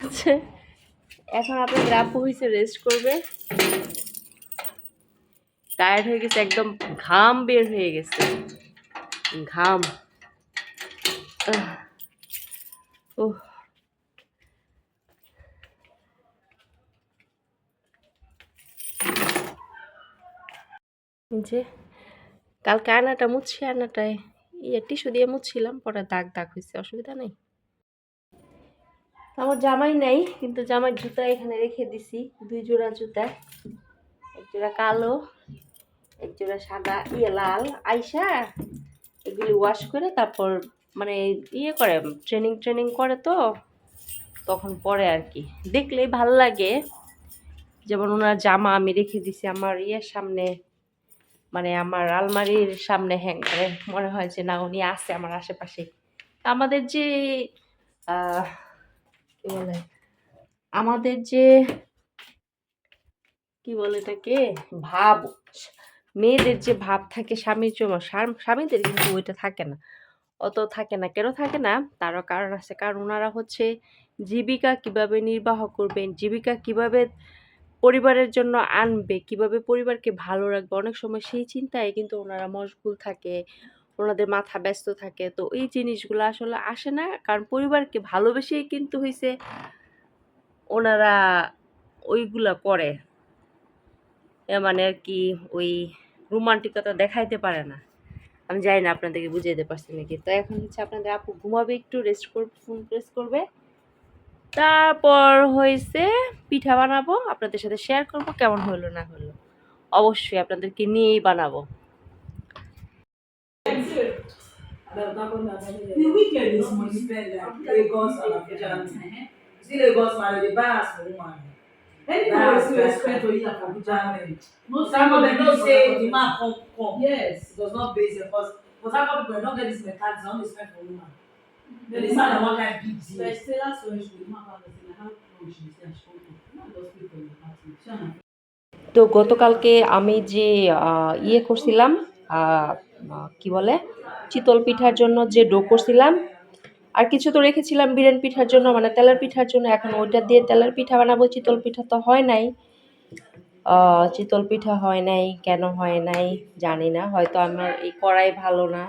আচ্ছা, এখন আপনাদের আপু হয়েছে রেস্ট করবে। টায়ার্ড হয়ে গেছে একদম ঘাম বের হয়ে গেছে। ঘাম। যে কালকে আয়নাটা মুছছি আয়নাটায় ইয়ে টিস্যু দিয়ে মুছছিলাম পরে দাগ দাগ হয়েছে অসুবিধা নেই। আমার জামাই নাই, কিন্তু জামার জুতা এখানে রেখে দিছি, দুই জোড়া জুতা। এক জোড়া কালো, এক জোড়া সাদা ইয়ে লাল। আইসা এগুলি ওয়াশ করে তারপর মানে ইয়ে করে ট্রেনিং ট্রেনিং করে তো, তখন পরে আর কি। দেখলেই ভালো লাগে। যেমন ওনার জামা আমি রেখে দিছি, আমার ইয়ের সামনে মানে আমার আলমারির সামনে হ্যাং করে। মনে হয় যে না, উনি আছে আমার আশেপাশে। আমাদের যে কি বলে আমাদের যে কি বলে এটাকে? ভাব। মেয়েদের যে ভাব থাকে, স্বামীর জন্য স্বামীদের কিন্তু ওইটা থাকে না। অত থাকে না। কেন থাকে না? তারও কারণ আছে, কারণ ওনারা হচ্ছে জীবিকা কীভাবে নির্বাহ করবেন, জীবিকা কীভাবে পরিবারের জন্য আনবে, কীভাবে পরিবারকে ভালো রাখবে, অনেক সময় সেই চিন্তায় কিন্তু ওনারা মশগুল থাকে। ওনাদের মাথা ব্যস্ত থাকে। তো এই জিনিসগুলো আসলে আসে না। কারণ পরিবারকে ভালোবেসেই কিন্তু হয়েছে ওনারা ওইগুলা করে মানে আর কি ওই রোমান্টিকতা দেখাইতে পারে না। আমি জানি না আপনাদেরকে বুঝাইতে পারছি নাকি। তো এখন হচ্ছে আপনাদের আপু ঘুমাবে, একটু রেস্ট করবে ফোন প্রেস করবে। তারপর হয়েছে পিঠা বানাবো। আপনাদের সাথে শেয়ার করব কেমন হলো না হলো অবশ্যই আপনাদেরকে নিয়েই বানাবো। The weekend is money spent like Lagos and Abuja. See Lagos man, they buy house for woman. Anybody wey still expect to eat at Abuja, No, some of them don't say the man come come. yes. It does not base it because for some people they don't get this mentality, they only spend for woman. They decide on what kind of big deal. But still, that's why she dey mark out the thing, how long she dey stay and she come come. No just pay for your party. Shey una তো গতকালকে আমি যে আহ, ইয়ে করছিলাম আহ, আহ, কি বলে, চিতল পিঠার জন্য যে ডো করছিলাম, আর কিছু তো রেখেছিলাম বিরিয়ানি পিঠার জন্য মানে তেলের পিঠার জন্য, এখন ওইটা দিয়ে তেলের পিঠা বানাবো, চিতল পিঠা তো হয় নাই। চিতল পিঠা হয় নাই, কেন হয় নাই জানি না, হয়তো আমার এই কড়াই ভালো না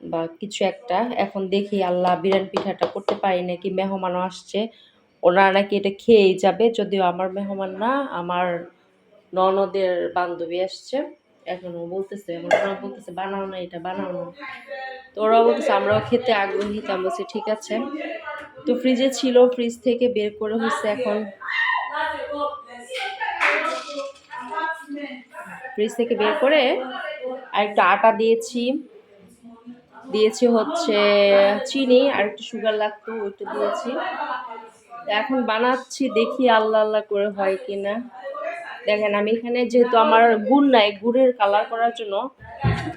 বা কিছু একটা, এখন দেখি আল্লাহ বিরিয়ানি পিঠাটা করতে পারি নাকি মেহমানও আসছে, ওনারা নাকি এটা খেয়েই যাবে, যদিও আমার মেহমান না, আমার ননদের বান্ধবী আসছে। এখন বলতেছে, আমার ওরা বলতেছে, বানাও না এটা, বানাও না। তো ওরাও বলতেছে, আমরাও খেতে আগ্রহী। তা বলছি, ঠিক আছে। তো ফ্রিজে ছিল ফ্রিজ থেকে বের করে হচ্ছে এখন ফ্রিজ থেকে বের করে আর একটু আটা দিয়েছি। দিয়েছি হচ্ছে চিনি, আর একটু সুগার লাগতো, ওইটা দিয়েছি। এখন বানাচ্ছি, দেখি আল্লাহ আল্লাহ করে হয় কি না দেখেন, আমি এখানে যেহেতু আমার গুড় নাই, গুড়ের কালার করার জন্য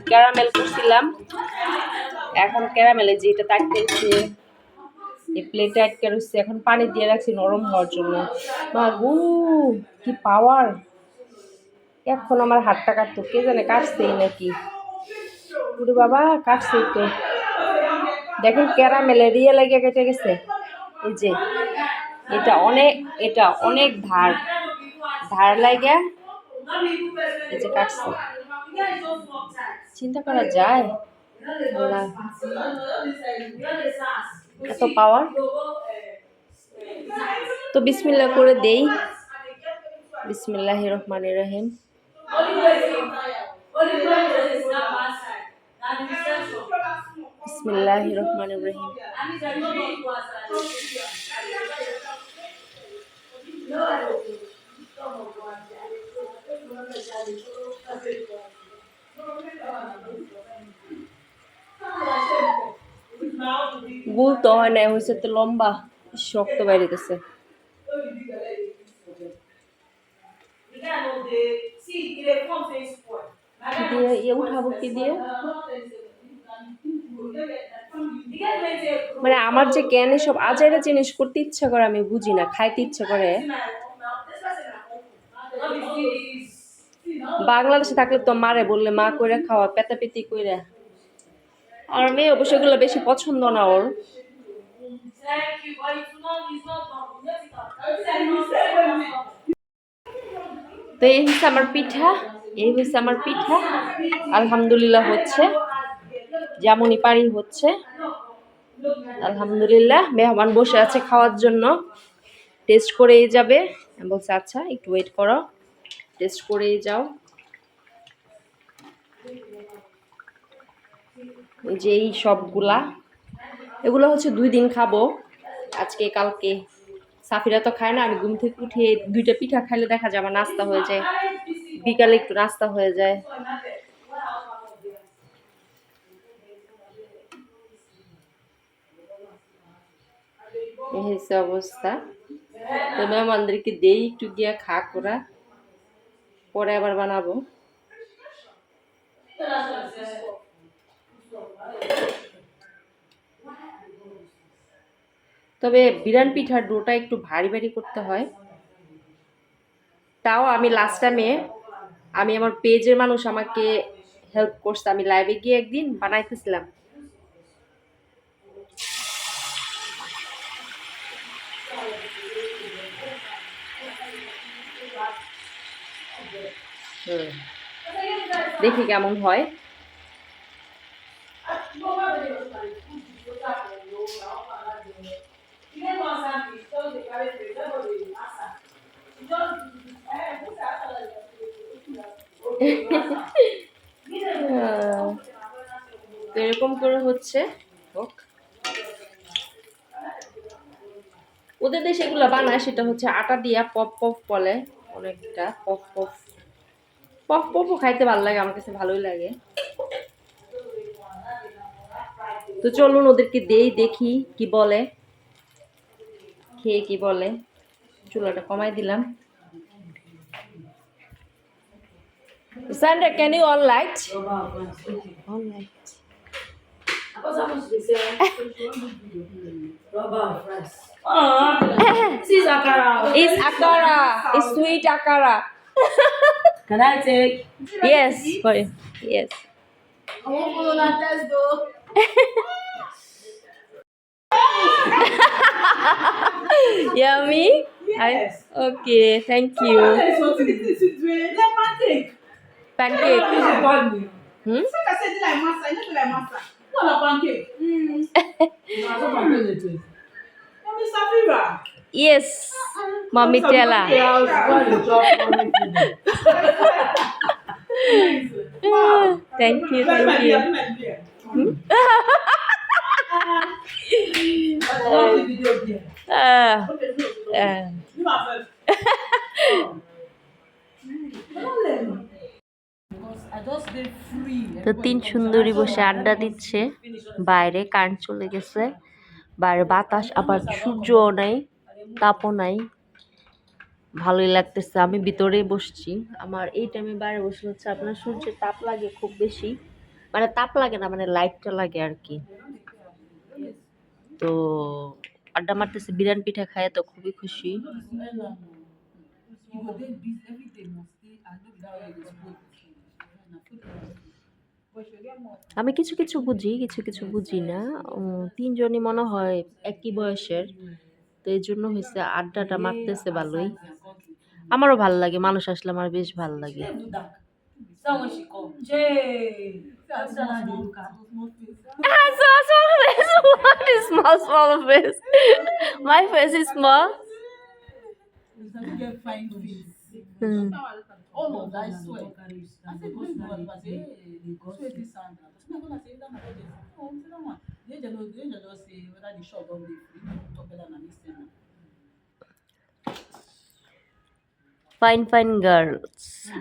ক্যারামেল করছিলাম। এখন ক্যারামেলে যেটা তাটতেছে এই প্লেটে আটকে রয়েছে, এখন পানি দিয়ে রাখছি নরম হওয়ার জন্য। মা গু কি পাওয়ার এখন আমার হাতটা কাটতো, কে জানে কাটছেই নাকি? ওরে বাবা, কাটছেই তো। দেখেন ক্যারামেলে রিয়ে লাগে কেটে গেছে। এই যে, এটা অনেক এটা অনেক ধার ধার লাগে এই যে কাটছে। চিন্তা করা যায়? এত পাওয়ার তো বিসমিল্লাহ করে দেই। বিসমিল্লাহ রহমান রহিম। বিসমিল্লাহ রহমান রহিম। গুল তো হয় না হয়েছে তো লম্বা শক্ত বাইরে গেছে। ইয়ে কি দিয়ে? মানে আমার যে জ্ঞানে সব আজাইরা জিনিস করতে ইচ্ছা করে, আমি বুঝি না, খাইতে ইচ্ছা করে। বাংলাদেশে থাকলে তো মারে বললে, মা কইরা খাওয়া পেতা পেতি কইরা। আর মেয়ে অবশ্য এগুলো বেশি পছন্দ না ওর. তো এই হচ্ছে আমার পিঠা, এই হচ্ছে আমার পিঠা। আলহামদুলিল্লাহ হচ্ছে, যেমনই পারি হচ্ছে। আলহামদুলিল্লাহ, মেহমান বসে আছে খাওয়ার জন্য। টেস্ট করেই যাবে। বলছি আচ্ছা একটু ওয়েট করো। টেস্ট করেই যাও। এই যে এই সবগুলা, এগুলো হচ্ছে দুই দিন খাব। আজকে, কালকে। সাফিরা তো খায় না, আমি ঘুম থেকে উঠে দুইটা পিঠা খাইলে দেখা যায় আমার নাস্তা হয়ে যায়। বিকালে একটু নাস্তা হয়ে যায়। এই হচ্ছে অবস্থা। তো মেহমানদেরকে দেই একটু গিয়া খা করা পরে আবার বানাবো। তবে বিরান পিঠার ডোটা একটু ভারী ভারী করতে হয়। তাও আমি লাস্ট টাইমে আমি আমার পেজের মানুষ আমাকে হেল্প করছে। আমি লাইভে গিয়ে একদিন বানাইতেছিলাম। দেখি কেমন হয়। এরকম করে হচ্ছে। ওদের দেশে এগুলো বানায়, সেটা হচ্ছে আটা দিয়া পপ পপ বলে অনেকটা, পপ পপ। পফ পফ খাইতে ভালো লাগে আমার কাছে ভালোই লাগে। তো চলুন ওদেরকে দেই দেখি কি বলে। খেয়ে কি বলে। চুলাটা কমাই দিলাম। সান্ডা can you all light is আকারা is sweet আকারা Can I take? Yes, for you. Yes. I won't follow that test though. Yummy? Yes. I, okay, thank you. Pancake. Pancake. Hmm? Pancake. Mm. Yes, Mami Tella. thank you, thank you. Hmm? Ah. Ah. তো তিন সুন্দরী বসে আড্ডা দিচ্ছে। বাইরে current চলে গেছে। বাইরে বাতাস আবার সূর্যও নেই। তাপও নাই। ভালোই লাগতেছে। আমি ভিতরেই বসছি। আমার এই টাইমে বাইরে বসে হচ্ছে আপনার সূর্যের তাপ লাগে খুব বেশি। মানে তাপ লাগে না মানে লাইটটা লাগে আর কি তো আড্ডা মারতেছে, বিরিয়ানি পিঠা খায়, তো খুবই খুশি. আমি কিছু কিছু বুঝি, কিছু কিছু বুঝি না। তিনজনই মনে হয় একই বয়সের। তো এই জন্য হয়েছে আড্ডাটা মারতেছে ভালোই আমারও ভালো লাগে মানুষ আসলে আমার বেশ ভালো লাগে Small, I small, face. Ah? My face is small. It's like you. Hmm. Said, when you was say. Oh, whether the shop don dey free. Talk better than this thing. Fine, fine girls.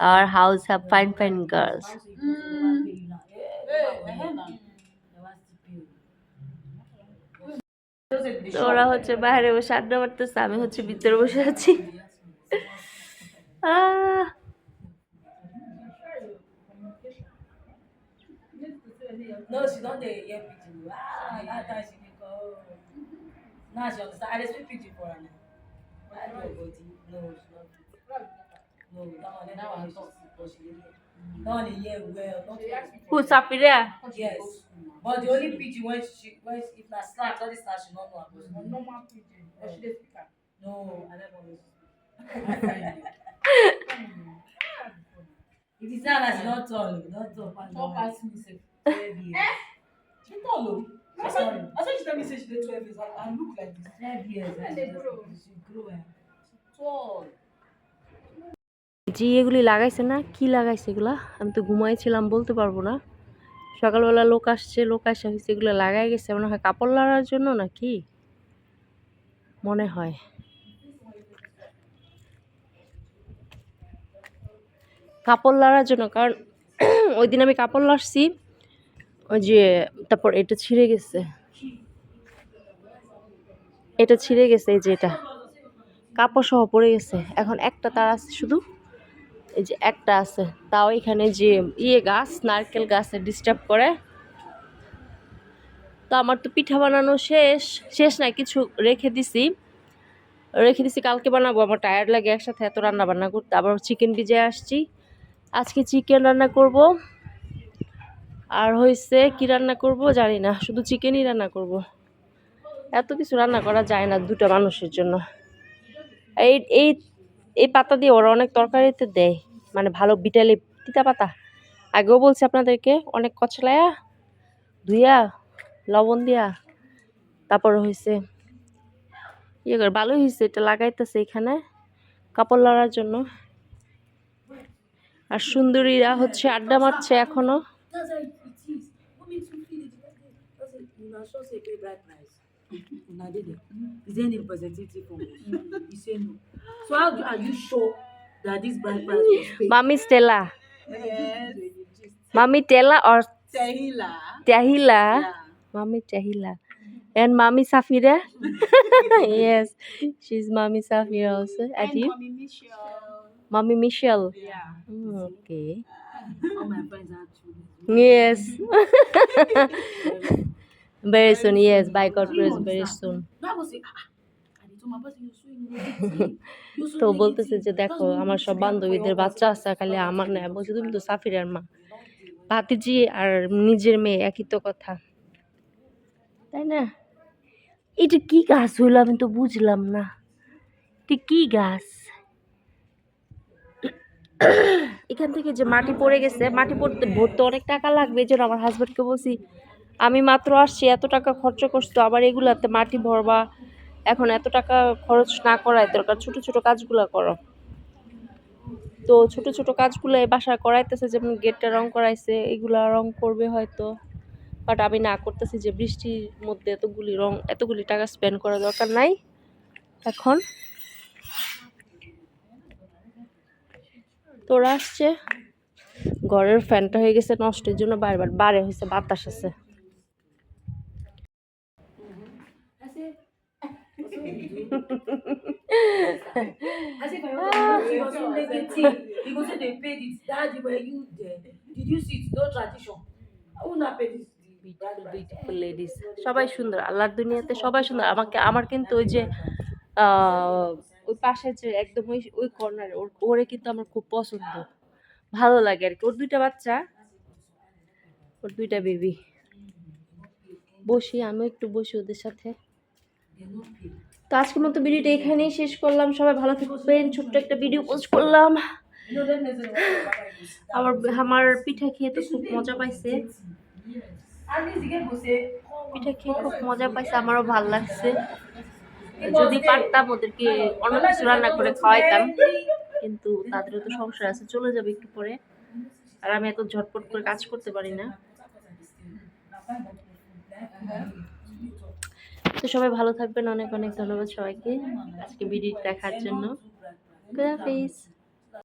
Our house have fine, fine girls. Eh, na. তো ওরা হচ্ছে বাইরে বসে আড্ডা মারতেছে আমি হচ্ছে ভিতরে বসে আছি আহ, No, she don't dey hear pidgin. Ah, that time she dey call. Now she understand. I dey speak pidgin for her now. Why do your body? No, she not. No, that one, that one talk, but she dey hear. Not a year well, not Who Safira? Yes. But the only pidgin when she when she, if na slack, all this slack she not know about. Na normal pidgin. But she dey speak am. No, I never know. If it's not that she not tall, oh, not tall. pass Tall normal. pass me sef. 12 years. Eh? You follow? That's why you tell me say she's 12 years. I, I look like this. 12 years. When they grow, জি এগুলি লাগাইছে না কি লাগাইছে এগুলো আমি তো ঘুমাইছিলাম বলতে পারব না সকালবেলা লোক আসছে লোক আসে হয়েছে এগুলো লাগাই গেছে মনে হয় কাপড় লড়ার জন্য না কি মনে হয় কাপড় লড়ার জন্য কারণ ওই দিন আমি কাপড় লড়ছি ওই যে, তারপর এটা ছিঁড়ে গেছে। এটা ছিঁড়ে গেছে এই যে এটা। কাপড় সহ পড়ে গেছে। এখন একটা তার আছে শুধু। এই যে একটা আছে। তাও এখানে যে ইয়ে গাছ, নারকেল গাছে ডিস্টার্ব করে। তো আমার তো পিঠা বানানো শেষ। শেষ না কিছু রেখে দিছি। রেখে দিছি, কালকে বানাবো। আমার টায়ার্ড লাগে একসাথে এত রান্না বান্না করতে। আবার চিকেন ভিজে আসছি। আজকে চিকেন রান্না করব। আর হয়েছে কি রান্না করব জানি না শুধু চিকেনই রান্না করব। এত কিছু রান্না করা যায় না দুটো মানুষের জন্য। এই এই এই পাতা দিয়ে ওরা অনেক তরকারিতে দেয় মানে ভালো বিটালি তিতা পাতা। আগেও বলছি আপনাদেরকে, অনেক কচলায়া ধুইয়া, লবণ দিয়া, তারপর হয়েছে ইয়ে করে, ভালোই হয়েছে এটা লাগাইতেছে এখানে, কাপড় লড়ার জন্য। আর সুন্দরীরা হচ্ছে আড্ডা মারছে এখনও। c'est price. Is no. So how do, are you sure that this bride price was paid? Stella. Mami Stella or Tehila. Tehila. Mami Mommy Tehila. And mami Safira? yes. She's mami Safira also. And, mami Michelle. Mami Michelle. Yeah. Mm, okay. All my friends are too. Yes. very soon, yes. By God grace, very soon. তো বলতেছে যে দেখো আমার সব বান্ধবীদের বাচ্চা আছে খালি আমার নেয় বলছে তুমি তো সাফিরার মা ভাতিজি আর নিজের মেয়ে একই তো কথা তাই না এটা কি গাছ হইল আমি তো বুঝলাম না এটা কি গাছ এখান থেকে যে মাটি পড়ে গেছে মাটি পড়তে ভরতে অনেক টাকা লাগবে এই জন্য আমার হাজব্যান্ডকে বলছি আমি মাত্র আসছি, এত টাকা খরচ করছ আবার এগুলাতে মাটি ভরবা। এখন এত টাকা খরচ না করায় দরকার, ছোট ছোট কাজগুলো করো। তো ছোট ছোট কাজগুলো এই বাসায় করাইতেছে, যেমন গেটটা রং করাইছে, এগুলা রং করবে হয়তো। বাট আমি না করতেছি যে বৃষ্টির মধ্যে এতগুলি রং, এতগুলি টাকা স্পেন্ড করা দরকার নাই। এখন তোরা আসছে। ঘরের ফ্যানটা হয়ে গেছে নষ্টের জন্য বারবার, বারে হয়েছে বাতাস আছে। I said, my you are so negative. He they paid it. Daddy, were you there? Did you see it? No tradition. Not ladies সবাই সুন্দর আল্লাহর দুনিয়াতে সবাই সুন্দর আমাকে আমার কিন্তু ওই যে ওই পাশে যে একদম ওই ওই কর্নারে ওর ওরে কিন্তু আমার খুব পছন্দ ভালো লাগে আর কি ওর দুইটা বাচ্চা ওর দুইটা বেবি বসি আমি একটু বসি ওদের সাথে তো আজকের মতো ভিডিওটা এখানেই শেষ করলাম। সবাই ভালো থাকবেন। ছোট্ট একটা ভিডিও পোস্ট করলাম। day, আমার পিঠা খেয়ে তো খুব মজা পাইছে। পিঠা খেয়ে খুব মজা পাইছে। আমারও ভালো লাগছে। যদি পারতাম ওদেরকে অন্য কিছু রান্না করে খাওয়াইতাম। কিন্তু তাদেরও তো সংসার আছে চলে যাবে একটু পরে। আর আমি এত ঝটপট করে কাজ করতে পারি না। তো সবাই ভালো থাকবেন। অনেক অনেক ধন্যবাদ সবাইকে আজকে ভিডিও দেখার জন্য। গুড হাফিজ